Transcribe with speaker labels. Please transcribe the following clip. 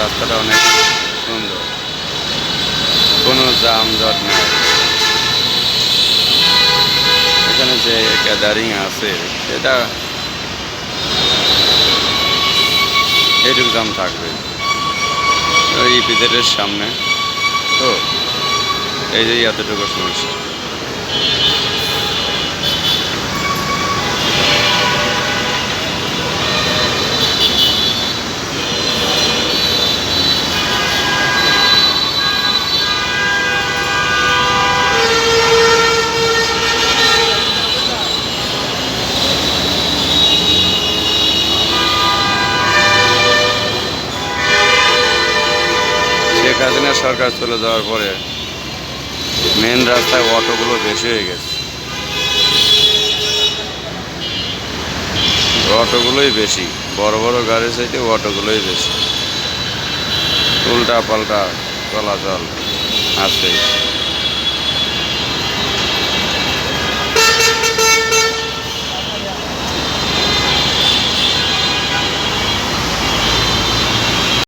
Speaker 1: রাস্তাটা অনেক সুন্দর। কোনো যানজট নাই। এখানে যে গ্যাদারিং আছে, এটা এটুকু দাম থাকবে। ওই ইপিজেডের সামনে। তো, এই যে এতটুকু সমস্যা শেখ হাসিনা সরকার চলে যাওয়ার পরে মেন রাস্তায় অটোগুলো বেশি হয়ে গেছে। অটোগুলোই বেশি, বড় বড় গাড়ির চাইতে অটোগুলোই বেশি। উল্টা পাল্টা চলাচল আছে